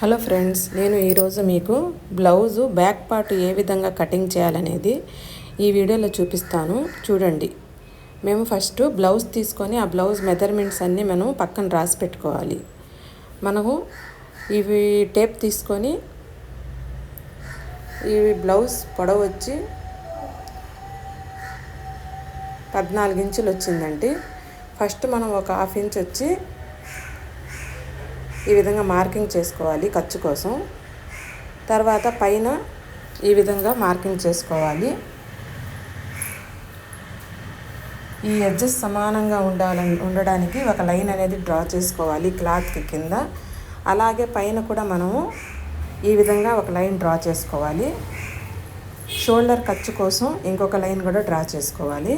Hello friends నేను ఈరోజు మీకు బ్లౌజు బ్యాక్ పార్ట్ ఏ విధంగా కటింగ్ చేయాలనేది ఈ వీడియోలో చూపిస్తాను. చూడండి. మేము ఫస్ట్ బ్లౌజ్ తీసుకొని ఆ బ్లౌజ్ మెజర్మెంట్స్ అన్నీ మనం పక్కన రాసి పెట్టుకోవాలి. మనము ఇవి టేప్ తీసుకొని ఇవి బ్లౌజ్ పొడవు వచ్చి పద్నాలుగు ఇంచులు వచ్చిందండి. ఫస్ట్ మనం ఒక హాఫ్ ఇంచ్ వచ్చి ఈ విధంగా మార్కింగ్ చేసుకోవాలి ఖర్చు కోసం. తర్వాత పైన ఈ విధంగా మార్కింగ్ చేసుకోవాలి. ఈ ఎడ్జెస్ సమానంగా ఉండాలని ఉండడానికి ఒక లైన్ అనేది డ్రా చేసుకోవాలి క్లాత్కి కింద. అలాగే పైన కూడా మనము ఈ విధంగా ఒక లైన్ డ్రా చేసుకోవాలి. షోల్డర్ ఖర్చు కోసం ఇంకొక లైన్ కూడా డ్రా చేసుకోవాలి.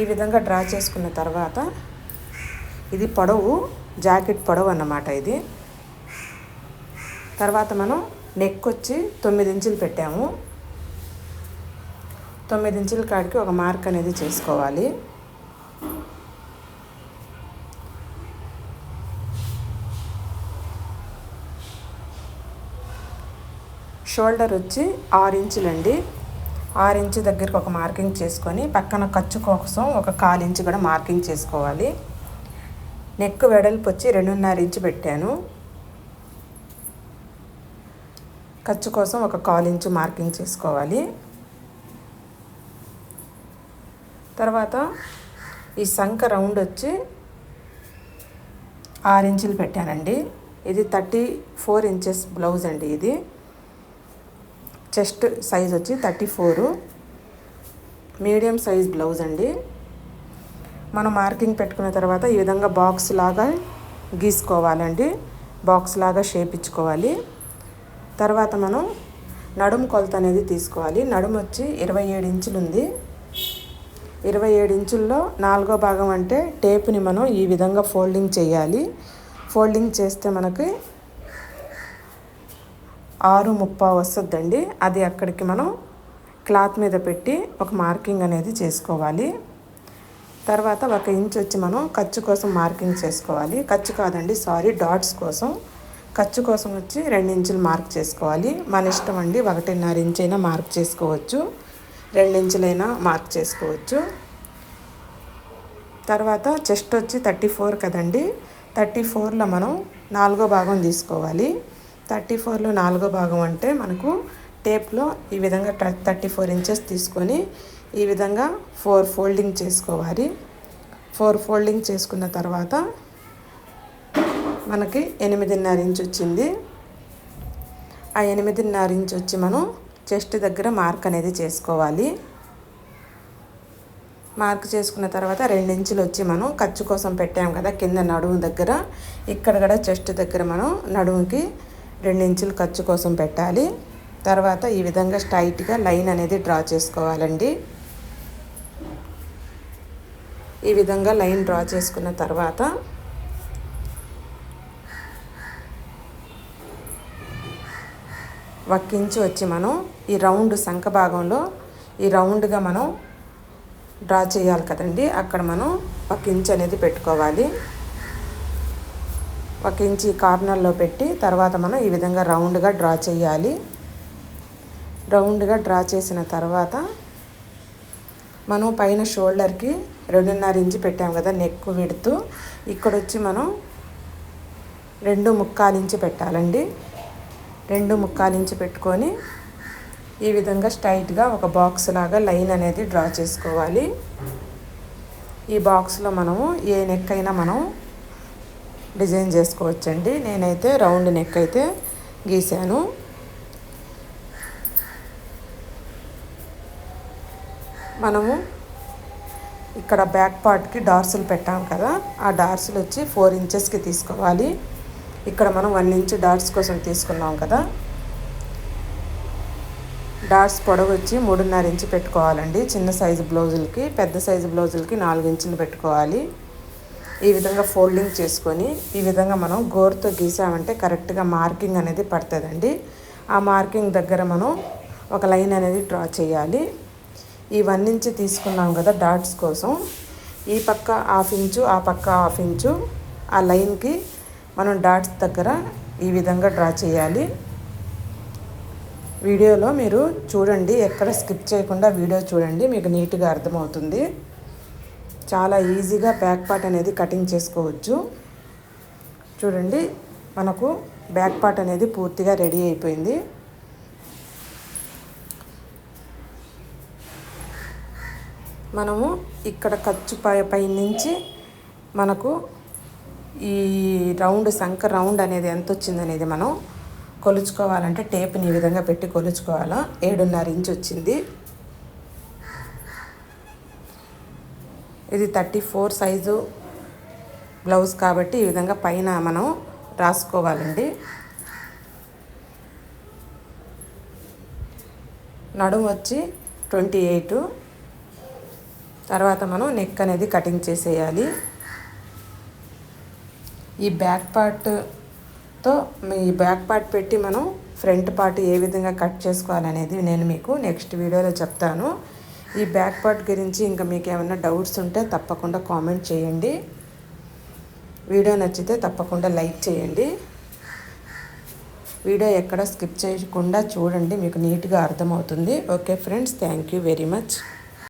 ఈ విధంగా డ్రా చేసుకున్న తర్వాత ఇది పొడవు. జాకెట్ పొడవు అన్నమాట ఇది. తర్వాత మనం నెక్ వచ్చి తొమ్మిది ఇంచులు పెట్టాము. తొమ్మిది ఇంచుల కాడికి ఒక మార్క్ అనేది చేసుకోవాలి. షోల్డర్ వచ్చి ఆరు ఇంచులండి. ఆరు ఇంచు దగ్గరికి ఒక మార్కింగ్ చేసుకొని పక్కన ఖర్చు కోసం ఒక కాలు ఇంచు కూడా మార్కింగ్ చేసుకోవాలి. నెక్ వెడల్పు వచ్చి రెండున్నర ఇంచు పెట్టాను. ఖర్చు కోసం ఒక కాల్ ఇంచు మార్కింగ్ చేసుకోవాలి. తర్వాత ఈ సంఖ రౌండ్ వచ్చి ఆరు ఇంచులు పెట్టానండి. ఇది థర్టీ ఫోర్ ఇంచెస్ బ్లౌజ్ అండి ఇది. చెస్ట్ సైజ్ వచ్చి thirty four. Medium size blouse అండి. మనం మార్కింగ్ పెట్టుకున్న తర్వాత ఈ విధంగా బాక్స్ లాగా గీసుకోవాలండి. బాక్స్ లాగా షేప్ ఇచ్చుకోవాలి. తర్వాత మనం నడుము కొలత అనేది తీసుకోవాలి. నడుము వచ్చి ఇరవై ఏడు ఇంచులు ఉంది. ఇరవై ఏడు ఇంచుల్లో నాలుగో భాగం అంటే టేపుని మనం ఈ విధంగా ఫోల్డింగ్ చేయాలి. ఫోల్డింగ్ చేస్తే మనకి ఆరు ముప్పా వస్తుందండి. అది అక్కడికి మనం క్లాత్ మీద పెట్టి ఒక మార్కింగ్ అనేది చేసుకోవాలి. తర్వాత ఒక ఇంచ్ వచ్చి మనం ఖర్చు కోసం మార్కింగ్ చేసుకోవాలి. ఖర్చు కాదండి సారీ డాట్స్ కోసం. ఖర్చు కోసం వచ్చి రెండు ఇంచులు మార్క్ చేసుకోవాలి. మన ఇష్టం అండి ఒకటిన్నర ఇంచ్ అయినా మార్క్ చేసుకోవచ్చు. రెండు ఇంచులైనా మార్క్ చేసుకోవచ్చు. తర్వాత చెస్ట్ వచ్చి థర్టీ ఫోర్ కదండి థర్టీ ఫోర్లో మనం నాలుగో భాగం తీసుకోవాలి. థర్టీ ఫోర్లో నాలుగో భాగం అంటే మనకు టేప్లో ఈ విధంగా థర్టీ ఫోర్ ఇంచెస్ తీసుకొని ఈ విధంగా ఫోర్ ఫోల్డింగ్ చేసుకోవాలి. ఫోర్ ఫోల్డింగ్ చేసుకున్న తర్వాత మనకి ఎనిమిదిన్నర ఇంచ్ వచ్చింది. ఆ ఎనిమిదిన్నర ఇంచ్ వచ్చి మనం చెస్ట్ దగ్గర మార్క్ అనేది చేసుకోవాలి. మార్క్ చేసుకున్న తర్వాత రెండించులు వచ్చి మనం ఖర్చు కోసం పెట్టాం కదా కింద నడుము దగ్గర. ఇక్కడ కూడా చెస్ట్ దగ్గర మనం నడుముకి రెండు ఇంచులు ఖర్చు కోసం పెట్టాలి. తర్వాత ఈ విధంగా స్ట్రైట్గా లైన్ అనేది డ్రా చేసుకోవాలండి. ఈ విధంగా లైన్ డ్రా చేసుకున్న తర్వాత ఒక వచ్చి మనం ఈ రౌండ్ సంఖ భాగంలో ఈ రౌండ్గా మనం డ్రా చేయాలి కదండి. అక్కడ మనం ఒక ఇంచ్ అనేది పెట్టుకోవాలి. ఒక ఇంచ్ కార్నర్లో పెట్టి తర్వాత మనం ఈ విధంగా రౌండ్గా డ్రా చేయాలి. రౌండ్గా డ్రా చేసిన తర్వాత మనం పైన షోల్డర్కి రెండున్నర ఇంచు పెట్టాం కదా నెక్ విడుతూ. ఇక్కడ వచ్చి మనం రెండు ముక్కాలు ఇంచు పెట్టాలండి. రెండు ముక్కాలు ఇంచు పెట్టుకొని ఈ విధంగా స్ట్రైట్గా ఒక బాక్స్ లాగా లైన్ అనేది డ్రా చేసుకోవాలి. ఈ బాక్స్లో మనము ఏ నెక్ అయినా మనం డిజైన్ చేసుకోవచ్చండి. నేనైతే రౌండ్ నెక్ అయితే గీసాను. మనము ఇక్కడ బ్యాక్ పార్ట్కి డార్సులు పెట్టాం కదా ఆ డార్సులు వచ్చి ఫోర్ ఇంచెస్కి తీసుకోవాలి. ఇక్కడ మనం వన్ ఇంచ్ డార్స్ కోసం తీసుకున్నాం కదా. డార్స్ పొడవు వచ్చి మూడున్నర ఇంచు పెట్టుకోవాలండి. చిన్న సైజు బ్లౌజులకి పెద్ద సైజు బ్లౌజులకి నాలుగు ఇంచులు పెట్టుకోవాలి. ఈ విధంగా ఫోల్డింగ్ చేసుకొని ఈ విధంగా మనం గోరుతో గీసామంటే కరెక్ట్గా మార్కింగ్ అనేది పడుతుందండి. ఆ మార్కింగ్ దగ్గర మనం ఒక లైన్ అనేది డ్రా చేయాలి. ఈ వన్ ఇంచ్ తీసుకున్నాం కదా డాట్స్ కోసం. ఈ పక్క హాఫ్ ఇంచు ఆ పక్క హాఫ్ ఇంచు ఆ లైన్కి మనం డాట్స్ దగ్గర ఈ విధంగా డ్రా చేయాలి. వీడియోలో మీరు చూడండి ఎక్కడ స్కిప్ చేయకుండా వీడియో చూడండి మీకు నీట్గా అర్థమవుతుంది. చాలా ఈజీగా బ్యాక్ పార్ట్ అనేది కటింగ్ చేసుకోవచ్చు. చూడండి మనకు బ్యాక్ పార్ట్ అనేది పూర్తిగా రెడీ అయిపోయింది. మనము ఇక్కడ ఖర్చు పై పై నుంచి మనకు ఈ రౌండ్ సంఖ రౌండ్ అనేది ఎంత వచ్చింది అనేది మనం కొలుచుకోవాలంటే టేప్ని ఈ విధంగా పెట్టి కొలుచుకోవాలా. ఏడున్నర ఇంచ్ వచ్చింది. ఇది థర్టీ ఫోర్ సైజు బ్లౌజ్ కాబట్టి ఈ విధంగా పైన మనం రాసుకోవాలండి. నడుము వచ్చి ట్వంటీ ఎయిట్. తర్వాత మనం నెక్ అనేది కటింగ్ చేసేయాలి. ఈ బ్యాక్ పార్ట్తో ఈ బ్యాక్ పార్ట్ పెట్టి మనం ఫ్రంట్ పార్ట్ ఏ విధంగా కట్ చేసుకోవాలనేది నేను మీకు నెక్స్ట్ వీడియోలో చెప్తాను. ఈ బ్యాక్ పార్ట్ గురించి ఇంకా మీకు ఏమైనా డౌట్స్ ఉంటే తప్పకుండా కామెంట్ చేయండి. వీడియో నచ్చితే తప్పకుండా లైక్ చేయండి. వీడియో ఎక్కడ స్కిప్ చేయకుండా చూడండి మీకు నీట్గా అర్థమవుతుంది. Okay friends thank you very much